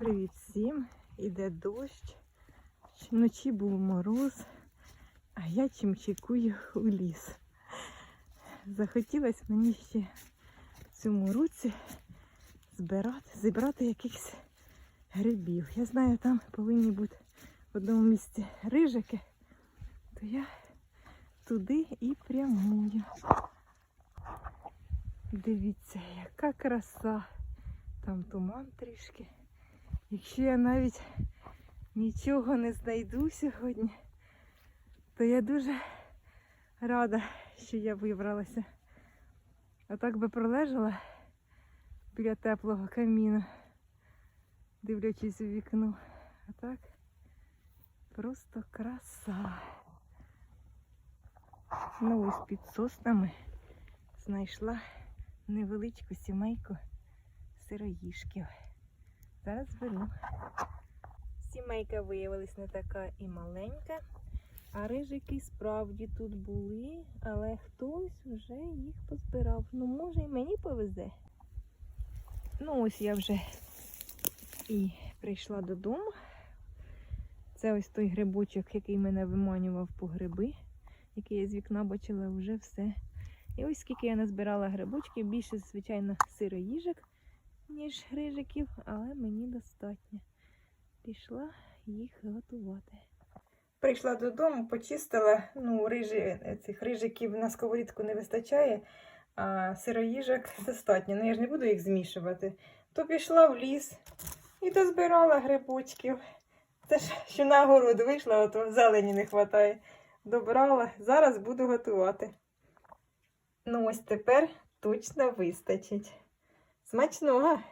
Привіт всім! Іде дощ. Вночі був мороз, а я чимчикую у ліс. Захотілося мені ще в цьому році збирати, зібрати якихось грибів. Я знаю, там повинні бути в одному місці рижики, то я туди і прямую. Дивіться, яка краса. Там туман трішки. Якщо я навіть нічого не знайду сьогодні, то я дуже рада, що я вибралася. А так би пролежала біля теплого каміну, дивлячись у вікно. А так просто краса. Ну ось під соснами знайшла невеличку сімейку сироїшків. Зараз беру. Сімейка виявилась не така і маленька, а рижики справді тут були, але хтось вже їх позбирав. Ну, може, і мені повезе. Ну, ось я вже і прийшла додому. Це ось той грибочок, який мене виманював по гриби, який я з вікна бачила вже все. І ось скільки я назбирала грибочків, більше, звичайно, сироїжок, ніж грижиків, але мені достатньо. Пішла їх готувати. Прийшла додому, почистила, ну, рижі, цих рижиків на сковорідку не вистачає, а сироїжок достатньо. Ну я ж не буду їх змішувати. То пішла в ліс і дозбирала грибочків. Ж що на город вийшла, а то зелені не вистачає. Добрала, зараз буду готувати. Ну ось тепер точно вистачить. Смачного!